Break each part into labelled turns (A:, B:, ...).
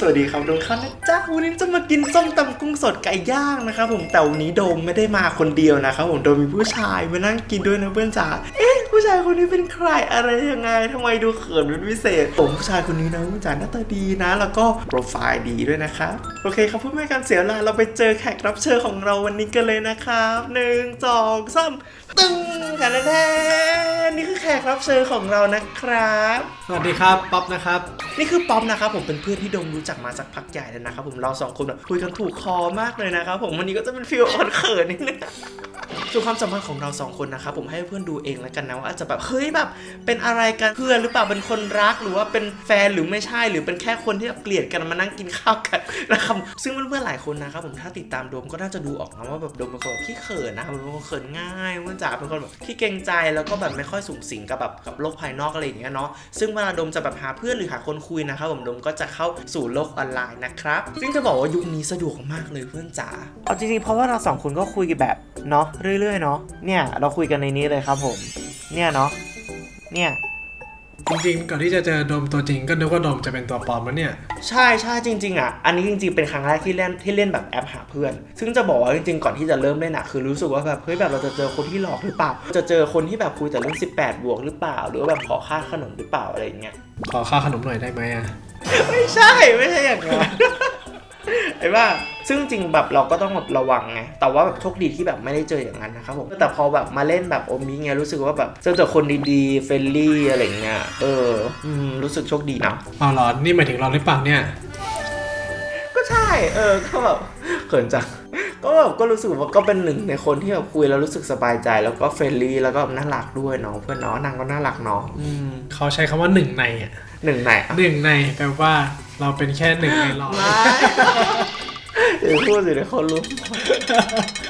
A: สวัสดีครับโดมครับนะจ๊ะวันนี้จะมากินส้มตำกุ้งสดไก่ย่างนะครับผมแต่วันนี้โดมไม่ได้มาคนเดียวนะครับผมโดมมีผู้ชายมานั่งกินด้วยนะเพื่อนจ๋าเอ๊ะผู้ชายคนนี้เป็นใครอะไรยังไงทำไมดูเขินเป็นพิเศษผมผู้ชายคนนี้นะเพื่อนจ๋าหน้าตาดีนะ แล้วก็โปรไฟล์ดีด้วยนะครับโอเคครับเพื่อไม่ให้การเสียเวลาเราไปเจอแขกรับเชิญของเราวันนี้กันเลยนะครับหนึ่งสองสามตึ้งกันแล้ว ขกรับเชิญของเรานะครับ
B: สวัสดีครับป๊อปนะครับ
A: นี่คือป๊อปนะครับผมเป็นเพื่อนที่ดมรู้จักมาสักพักใหญ่แล้วนะครับผมเราสองคนแบบคุยกันถูกคอมากเลยนะครับผมวันนี้ก็จะเป็นฟีลอ่อนเขินนิดนึงส่วนความสัมพันธ์ของเราสองคนนะครับผมให้เพื่อนดูเองแล้วกันนะว่าอาจจะแบบเฮ้ยแบบเป็นอะไรกันเพื่อนหรือเปล่าเป็นคนรักหรือว่าเป็นแฟนหรือไม่ใช่หรือเป็นแค่คนที่แบบเกลียดกันมานั่งกินข้าวกันนะครับซึ่งเพื่อนๆหลายคนนะครับผมถ้าติดตามโดมก็น่าจะดูออกนะว่าแบบโดมเป็นคนแบบขี้เขินนะครับเป็นคนเขินง่ายเพื่อนจ๋าเป็นคนแบบขี้เกรงใจแล้วก็แบบไม่ค่อยสูงสิงกับแบบกับโลกภายนอกอะไรอย่างเงี้ยเนาะซึ่งเวลาดมจะแบบหาเพื่อนหรือหาคนคุยนะครับผมดมก็จะเข้าสู่โลกออนไลน์นะครับซึ่งจะบอกว่ายุคนี้สะดวกมากเลยเพื่อนจ๋าเอาจริงๆเพราะว่าเราสองคนก็คุยกันแบบเนาะเรื่อยๆเนาะเนี่ยเราคุยกันในนี้เลยครับผมเนี่ยเนาะเนี่ย
B: จริงๆ ก่อนที่จะเจอโดมตัวจริงก็นึกว่าโดมจะเป็นตัวปลอมแล้วเนี่ย
A: ใช่ใช่จริง ๆ อะ อันนี้จริง ๆ เป็นครั้งแรกที่เล่นที่เล่นแบบแอปหาเพื่อน ซึ่งจะบอกว่าจริงๆ ก่อนที่จะเริ่มเล่นอะคือรู้สึกว่าแบบเฮ้ยแบบเราจะเจอคนที่หลอกหรือเปล่า จะเจอคนที่แบบคุยแต่เรื่อง 18 บวกหรือเปล่า หรือว่าแบบขอค่าขนมหรือเปล่าอะไรอย่างเงี้ย
B: ขอค่าขนมหน่อยได้ไหมอะ
A: ไม่ใช่ไม่ใช่อย่างนั้น ไอ้ว่าซึ่งจริงแบบเราก็ต้องแบบระวังไง แต่ว่าแบบโชคดีที่แบบไม่ได้เจออย่างนั้นนะครับผม แต่พอแบบมาเล่นแบบโอมิเงี้ยรู้สึกว่าแบบเจอแต่คนดีๆ เฟรนลี่อะไรเงี้ย เอออืมรู้สึกโชคดีนะ
B: เอาเหรอ นี่หมายถึงเราหรือเปล่าเนี่ย
A: ก็ใช่ เออ ก็แบบเขินจังก็แบบก็รู้สึกว่าก็เป็นหนึ่งในคนที่แบบคุยแล้วรู้สึกสบายใจ แล้วก็เฟรนลี่แล้วก็น่ารักด้วยเนาะเพื่อนเนาะนางก็น่ารักเนาะอืม
B: เขาใช้คำว่าหนึ่งในอะ
A: หนึ่งไหนอะ
B: หนึ่งในแปลว่า เราเป็นแค่หนึ่งในร้อย
A: ไม่เดี๋ยวพูดสิเดี๋ยวเขารู้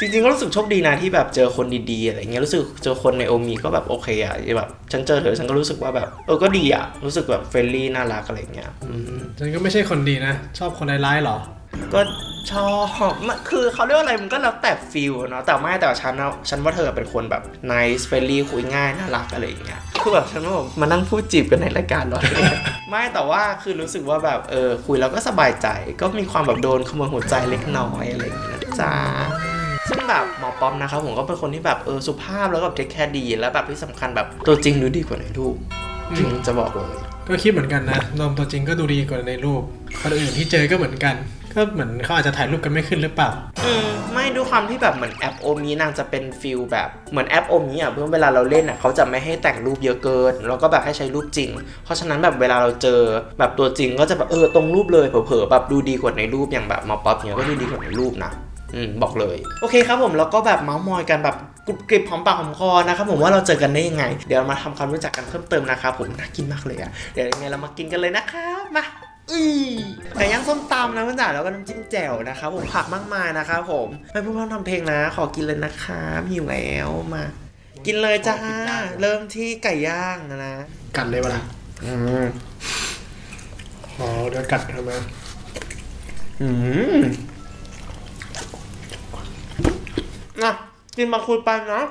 A: จริงๆก็รู้สึกโชคดีนะที่แบบเจอคนดีๆอะไรเงี้ยรู้สึกเจอคนในโอมีก็แบบโอเคอะแบบฉันเจอเธอฉันก็รู้สึกว่าแบบเออก็ดีอะรู้สึกแบบเฟรนลี่น่ารักอะไรเงี้ยอืม
B: ฉันก็ไม่ใช่คนดีนะ ชอบคนร้ายๆหรอ
A: ก็ชอบมันคือเขาเรียกว่าอะไรมันก็แล้วแต่ฟิลเนาะแต่ไม่แต่ฉันนะฉันว่าเธอเป็นคนแบบ nice friendly คุยง่ายน่ารักอะไรอย่างเงี้ย คือแบบฉันว่าแบบมานั่งพูดจีบกันในรายการเหรอ ไม่แต่ว่าคือรู้สึกว่าแบบเออคุยแล้วก็สบายใจ ก็มีความแบบโดนขโมยหัวใจเล็กน้อยอะไรอย่างเงี้ยนะจ้าซึ่งแบบหมอป๊อมนะครับผมก็เป็นคนที่แบบเออสุภาพแล้วก็เทคแคร์ดี แล้วแบบที่สำคัญแบบตัวจริงดูดีกว่าในรูปจริงจะบอกเลย
B: ก็คิดเหมือนกันนะโดมตัวจริงก็ดูดีกว่าในรูปคนอื่นที่เจอก็เหมือนกัน ก็เหมือนเขาอาจจะถ่ายรูปกันไม่ขึ้นหรือเปล่า
A: อืมไม่ด้วยความที่แบบเหมือนแอปโอมีนางจะเป็นฟิลแบบเหมือนแอปโอมีอะเพื่อเวลาเราเล่นอะเขาจะไม่ให้แต่งรูปเยอะเกิน แล้วก็แบบให้ใช้รูปจริง เพราะฉะนั้นแบบเวลาเราเจอแบบตัวจริงก็จะแบบเออตรงรูปเลยเผลอๆแบบดูดีกว่าในรูปอย่างแบบมาป๊อปเนี้ยก็ดูดีกว่าในรูปนะอืมบอกเลย โอเคครับผมแล้วก็แบบเมาส์มอยกันแบบกรุบกริบหอมปากหอมคอนะครับผมว่าเราเจอกันได้ยังไง เดี๋ยวมาทำความรู้จักกันเพิ่มเติมนะครับผมน่ากินมากเลยอะ่ะเดี๋ยวยังไงเรามากินกันเลยนะครับมา อือไก่ย่างส้มตำนะเพื่อนจ๋าแล้วก็น้ำจิ้มแจ่วนะครับผมผักมากมายนะครับผมไม่พูดพร่ำทำเพลงนะ ขอกินเลยนะครับหิวแล้วมา กินเลยจ้า เริ่มที่ไก่ย่างนะนะ
B: กัดเลยเวลา
A: อืม
B: อ๋อเดี๋ยวกัดทำไม
A: อืมนะกินมาคุยไปนะ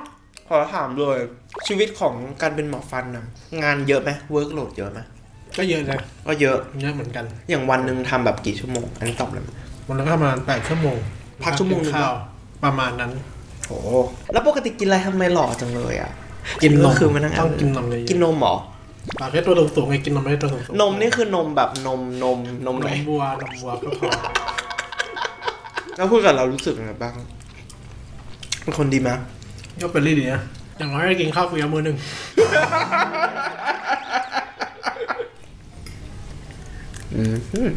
A: ขอถามเลย ชีวิตของการเป็นหมอฟันนะงานเยอะไหมเวิร์กโหลดเยอะไหม
B: ก็เยอะนะ
A: ก็เยอะ
B: เยอะเหมือนกัน
A: อย่างวันหนึ่งทำแบบกี่ชั่วโมง อันนี้ตอบเลยไหม
B: วันละก็ประมาณแปดชั่วโมง
A: พักชั่วโมงหนึ่ง
B: ข้าวประมาณนั้น
A: โอ้แล้วปกติกินอะไรทำไมหล่อจังเลยอะ
B: กินนม
A: คือมานั่ง
B: ต้องกินนมเลย
A: กินนมเหรอ
B: ปากแค่ตัวสูงๆไงกินนมไม่ได้ตัวสูงๆ
A: นมนี่คือนมแบบนมนมนม
B: น
A: ไหน
B: มวัวนมวัวก็พอ
A: แล้วพูดกับเรารู้สึกยังไงบ้างเป็นคนดีไหม
B: ก็เป็นเรื่องดีนะอย่างน้อยก็กินข้าวฟรีเอามือหนึ่ง
A: อืมอืม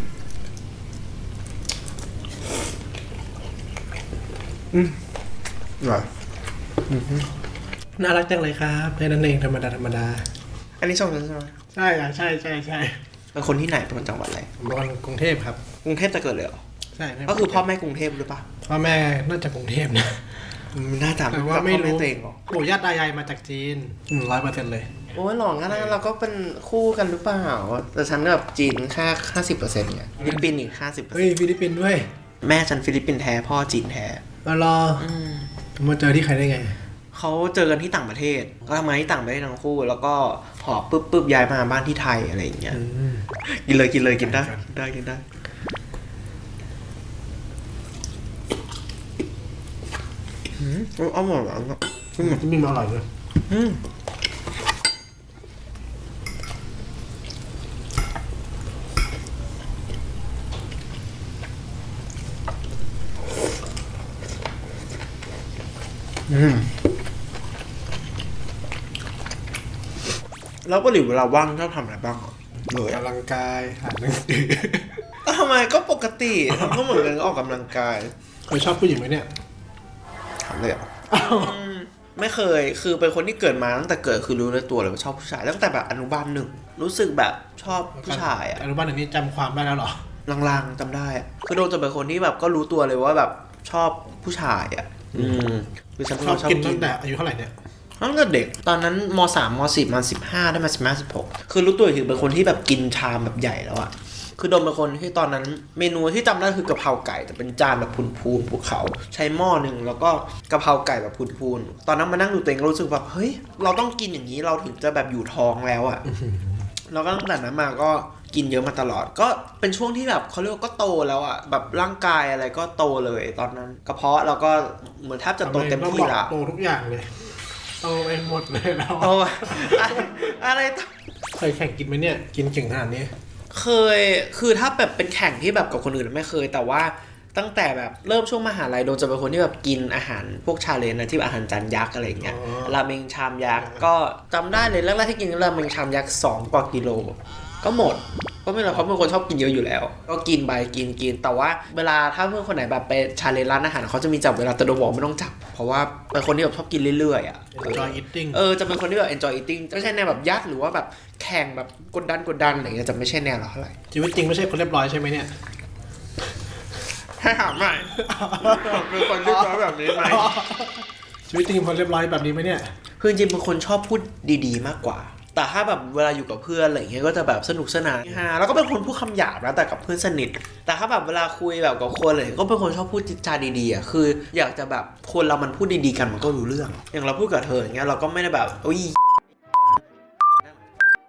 A: อืมอร่อย
B: น่ารักจังเลยครับแค่นั้นเองธรรมดาธรรมดา
A: อันนี้ชมฉันใช่ไหม
B: ใช่อะใช่ใช่ใช่
A: เป็นคนที่ไหนเป็นคนจังหวัดอะไร
B: ผมเป็นคนกรุงเทพครับ
A: กรุงเทพจะเกิดเลยเหรอ
B: ใช่
A: ก็คือพ่อแม่กรุงเทพหรือเปล่า
B: พ่อแม่น่าจะกรุงเทพนะ
A: อืมน่าจะ
B: แต่ว่าไม่
A: พ่อแรู้ตัวเองเหรอ
B: ปู่ย่าตายายมาจากจีนร้อยเปอร์เซ็นต์เลย
A: โอ้ยหลอกงั้นนะเราก็เป็นคู่กันหรือเปล่า แต่ฉันกับจีนแค่ห้าสิบเปอร์เซ็นต์เนี่ยฟิลิปปินส์อีกห้าสิบเปอร์
B: เฮ้
A: เซ็
B: ย
A: นต์
B: ฟิลิปปินส์ด้วย
A: แม่ฉันฟิลิปปินส์แท้พ่อจีนแท้
B: มารอมาเจอที่ใครได้ไง
A: เขาเจอกันที่ต่างประเทศ ก็ทำงานที่ต่างประเทศทั้งคู่ แล้วก็หอบปุ๊บปุ๊บย้ายมาบ้านที่ไทยอะไรอย่างเงี้ย
B: อืม
A: กินเลยกินเลยกินได้
B: ครับ
A: กินได้กินได้ อืมเอาหมดแล้วอะ
B: ที่นี่มันอร่อยเลย
A: อืม แล้วก็หลิวเวลาว่างชอบทำอะไรบ้างอะเลย
B: ออก
A: อะ
B: กำลังกายอ่านหนังสือ
A: ทำไมก็ปกติเราก็เหมือนกันออกกำลังกาย
B: เคยชอบผู้หญิงไหมเนี่ย
A: ถามเลยเหรออืมไม่เคย คือเป็นคนที่เกิดมาตั้งแต่เกิดคือรู้ในตัวเลยว่าชอบผู้ชาย ตั้งแต่แบบอนุบาลหนึ่ง รู้สึกแบบชอบผู้ชายอะ
B: อนุบาลอันนี้จำความได้แล้วเหรอ
A: ลางๆจำได้อะคือโดนจะเป็นคนที่แบบก็รู้ตัวเลยว่าแบบชอบผู้ชายอะ อืมคือฉันเป็น
B: ช
A: ค
B: อบ
A: นชอบ
B: กิน
A: กิ
B: ตั้
A: น
B: งแต่อายุเท่าไหร่เนี่ย
A: ตั้งแต่เด็กตอนนั้นมสามมสี่มาสิบห้าได้มาสิบห้าสิบหกคือรู้ตัวอีกทีเป็นคนที่แบบกินชามแบบใหญ่แล้วอะคือโดมเป็นคนที่ตอนนั้นเมนูที่จำได้คือกะเพราไก่ แต่เป็นจานแบบพูนๆภูเขา ใช้หม้อหนึ่งแล้วก็กะเพราไก่แบบพูนๆตอนนั้นมานั่งดูตัวเองรู้สึกแบบเฮ้ยเราต้องกินอย่างนี้เราถึงจะแบบอยู่ท้องแล้วอะแล้วก็ตั้งแต่นั้นมาก็ กินเยอะมาตลอด ก็เป็นช่วงที่แบบเขาเรียกว่าก็โตแล้วอะแบบร่างกายอะไรก็โตเลยตอนนั้นกระเพาะเราก็เหมือนแทบจะโตเต็มที่
B: ต้องบ
A: ละ
B: อกโตทุกอย่างเลยโตไปหมดเลยเรา
A: โตอะอะไรอะไรต่อ
B: เคยแข่งกินไหมเนี่ย กินเก่งขนาดนี้
A: เคยคือถ้าแบบเป็นแข่งที่แบบกับคนอื่นไม่เคย แต่ว่าตั้งแต่แบบเริ่มช่วงมหาลัยโดนจะเป็นคนที่แบบกินอาหารพวกชาเลนจ์นะที่แบบอาหารจานยักษ์อะไรอย่างเงี้ย
B: อ๋อ
A: ราเมงชามยักษ์ก็จำได้เลยแรกๆที่กินราเมงชามยักษ์สองกว่ากิโล ก็หมดก็ไม่เป็นไรเพราะเป็นคนชอบกินเยอะอยู่แล้ว ก็กินไปกินกินแต่ว่า เวลาถ้าเพื่อนคนไหนแบบไปชาเลนจ์ร้านอาหารเขาจะมีจับเวลาแต่โดมบอกไม่ต้องจับ เพราะว่าเป็นคนที่แบบชอบกินเรื่อยๆอะ
B: enjoy eating
A: เออจะเป็นคนที่แบบ enjoy eating ไม่ใช่แนวแบบยักษ์หรือว่าแบบแข่งแบบกดดันกดดันอะไรเงี้ยจะไม่ใช่แนวเราเท่าไหร่
B: ชีวิตจริงไม่ใช่คนเรียบร้อยใช่ไหมเนี่ย
A: ให้ถามหน่อยเป็นคนเรียบร้อยแบบนี้ไหม
B: ชีวิตจริงคนเรียบร้อยแบบนี้ไหมเนี่ย
A: คือจริงๆเป็นคนชอบพูดดีๆ มากกว่า แต่ถ้าแบบเวลาอยู่กับเพื่อนอะไรเงี้ยก็จะแบบสนุกสนานฮาแล้วก็เป็นคนพูดคำหยาบนะแต่กับเพื่อนสนิท แต่ถ้าแบบเวลาคุยแบบกับคนอะไรก็เป็นคนชอบพูดจาดีๆอะคือ อยากจะแบบคนเรามันพูดดีๆกันมันก็รู้เรื่อง อย่างเราพูดกับเธออย่างเงี้ยเราก็ไม่ได้แบบอุ้ย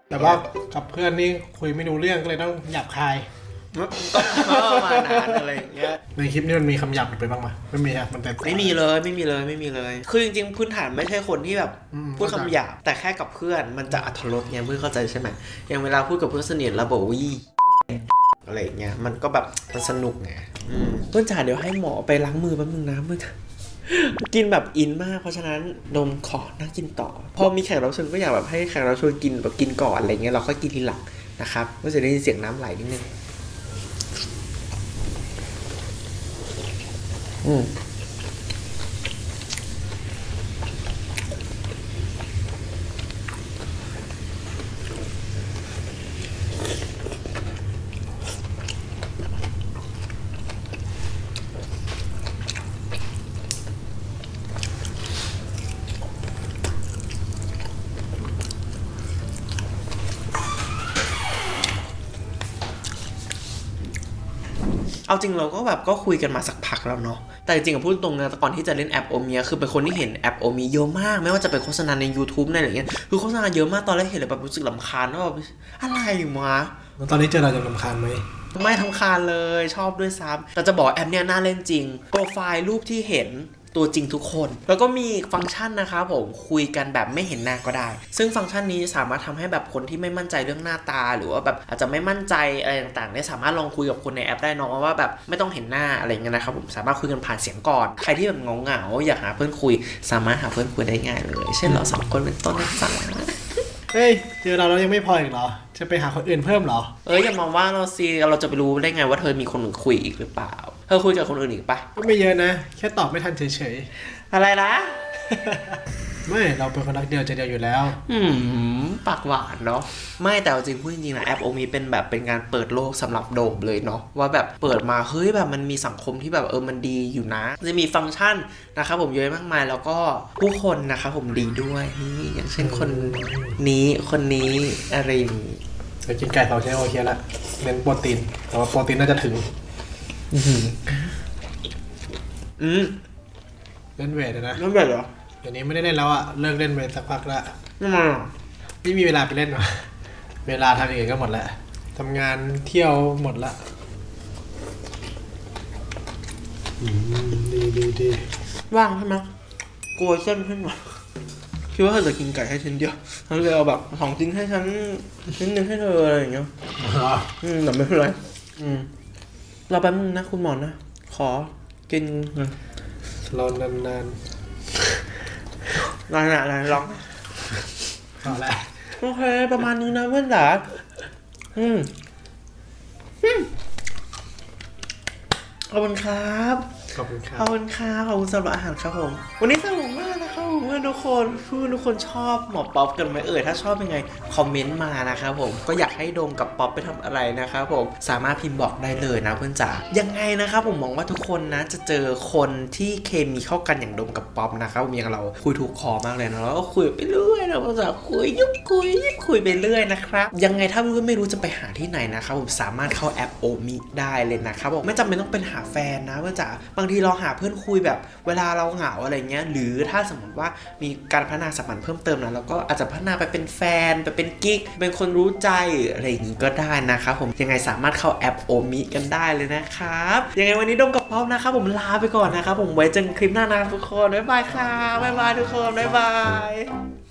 B: แต่ว่ากับเพื่อนนี่คุยไม่รู้เรื่องก็เลยต้องหยาบคาย
A: ประมาณนั้นอะไรอย่างเงี้ย
B: ในคลิปนี้มันมีคำหยาบหลุดไปบ้างไหมไม่มีอะมันแต่
A: ไม่มีเลยไม่มีเลยไม่มีเลย คือจริงๆพื้นฐานไม่ใช่คนที่แบบ
B: อืม
A: พูดคำหยาบแต่แค่กับเพื่อนมันจะอัธรสไงเพื่อนเข้าใจใช่ไหมอย่างเวลาพูดกับเพื่อนสนิทแล้วบอกวิอะไรอย่างเงี้ยมันก็แบบมันสนุกไงอืมเพื่อนจ๋าเดี๋ยวให้หมอไปล้างมือแป๊บนึงนะเพื่อนจ๋ากินแบบอินมากเพราะฉะนั้นโดมขอนั่งกินต่อ พอมีแขกรับเชิญก็อยากแบบให้แขกรับเชิญกินแบบกินก่อนอะไรเงี้ยเราค่อยกินทีหลังนะครับก็จะได้ยินเสียงน้ำไหลนิดนึง อื เอาจริงเราก็แบบก็คุยกันมาสักพักแล้วเนาะ แต่จริงๆกับพูดตรงนะก่อนที่จะเล่นแอปโอเมียคือเป็นคนที่เห็นแอปโอมีเยอะมาก ไม่ว่าจะเป็นโฆษณาใน YouTube ในอะไรอย่างเงี้ย คือโฆษณาเยอะมากตอนแรกเห็นแล้วแบบรู้สึกลำคาญว่าแบบอะไรวะ
B: แล้วตอนนี้เจอเราจะรำคาญไหม
A: ไม่ทำคาญเลยชอบด้วยซ้ำแต่จะบอกว่าแอปเนี้ยน่าเล่นจริง โปรไฟล์รูปที่เห็น ตัวจริงทุกคน แล้วก็มีฟังก์ชันนะครับผมคุยกันแบบไม่เห็นหน้าก็ได้ ซึ่งฟังก์ชันนี้สามารถทำให้แบบคนที่ไม่มั่นใจเรื่องหน้าตา หรือว่าแบบอาจจะไม่มั่นใจอะไรต่างๆเนี่ยสามารถลองคุยกับคนในแอปได้เนอะว่าแบบไม่ต้องเห็นหน้าอะไรเงี้ยนะครับผมสามารถคุยกันผ่านเสียงก่อน ใครที่แบบเหงาๆอยากหาเพื่อนคุย สามารถหาเพื่อนคุยได้ง่ายเลย เช่นเราสองคนเป็นต้นนะจ๊ะ
B: เฮ้ยเจอเราแล้วยังไม่พออีกเหรอ จะไปหาคนอื่นเพิ่มเหรอ
A: เอ้ยอย่ามาว่าเราสิเราจะไปรู้ได้ไงว่าเธอมีคนอื่นคุยอีกหรือเปล่าเธอคุยกับคนอื่นอีกปะ
B: ก็ไม่เยอะนะ แค่ตอบไม่ทันเฉย
A: อะไรนะ
B: ๆไม่เราเป็นคนรักเดียวใจเดียวอยู่แล้ว
A: อืมปากหวานเนาะไม่แต่เอาจริงพูดจริงๆนะแอปโอมีเป็นแบบเป็นการเปิดโลกสำหรับโดมเลยเนาะว่าแบบเปิดมาเฮ้ยแบบมันมีสังคมที่แบบเออมันดีอยู่นะ จะมีฟังก์ชันนะครับผมเยอะมากมายแล้วก็ผู้คนนะครับผมดีด้วยนี่อย่างเช่นคนนี้คนนี้อะไรอย่างงี้
B: เดี๋ยวกินไก่สองชิ้นโอเคละเน้นโปรตีนแต่ว่าโปรตีนน่าจะถึง
A: อืม
B: เล่นเวทอะนะ
A: นั่นแบบเหรอ
B: เดี๋ยวนี้ไม่ได้เล่นแล้วอะเลิกเล่นไปสักพักละ
A: ทำไมอะ
B: ไม่มีเวลาไปเล่นวะเวลาทำอย่างอื่นก็หมดแล้วทำงานเที่ยวหมดละอืมดีดีดี
A: ว่างใช่ไหมกลัวเส้นขึ้นมาคิดว่าเธอจะกินไก่ให้ชิ้นเดียวฉันเลยเอาแบบสองชิ้นให้ฉันชิ้นหนึ่งให้เธออะไรอย่างเงี้ย
B: อ๋อ
A: อืมแต่ไม่เป็นไร อืมเราแป๊บนึงนะคุณหมอนะ ขอกิน
B: รอนาน
A: นานๆอะไรลอง
B: ๆเอาละ
A: โอเค ประมาณนี้นะเพื่อนจ๋าอืมอืมขอบคุณครับ
B: ขอบคุณครั
A: ขอบคุณครับขอบคุณสำหรับอาหารครับผม วันนี้สนุกมากนะครับเพื่อนทุกคนเพื่อนทุกคนชอบหมอป๊อปกันไหมเอ่ยถ้าชอบยังไงคอมเมนต์มานะครับผมก็อยากให้โดมกับป๊อปไปทำอะไรนะครับผมสามารถพิมพ์บอกได้เลยนะเพื่อนจ๋ายังไงนะครับผมมองว่าทุกคนนะจะเจอคนที่เคมีเข้ากันอย่างโดมกับป๊อปนะครับผมอย่างเราคุยถูกคอมากเลยนะแล้วก็คุยไปเรื่อยนะเพื่อนจ๋าคุยยุบคุยยุบคุยไปเรื่อยนะครับยังไงถ้าเพื่อนไม่รู้จะไปหาที่ไหนนะครับผมสามารถเข้าแอปโอมิได้เลยนะครับผมไม่จำเป็นต้องเป็นหาแฟนนะเพื่อนจ๋าบางทีเราหาเพื่อนคุยแบบเวลาเราเหงาอะไรเงี้ย หรือถ้าสมมติว่ามีการพัฒนาสัมพันธ์เพิ่มเติมนะเราก็อาจจะพัฒนาไปเป็นแฟน ไปเป็นกิ๊ก เป็นคนรู้ใจอะไรอย่างงี้ก็ได้นะครับผม ยังไงสามารถเข้าแอปโอมิกันได้เลยนะครับ ยังไงวันนี้ดมกับป๊อปนะครับผมลาไปก่อนนะครับผมไว้เจอกันคลิปหน้านะทุกคน บ๊ายบายค่ะ บ๊ายบายทุกคน บ๊ายบาย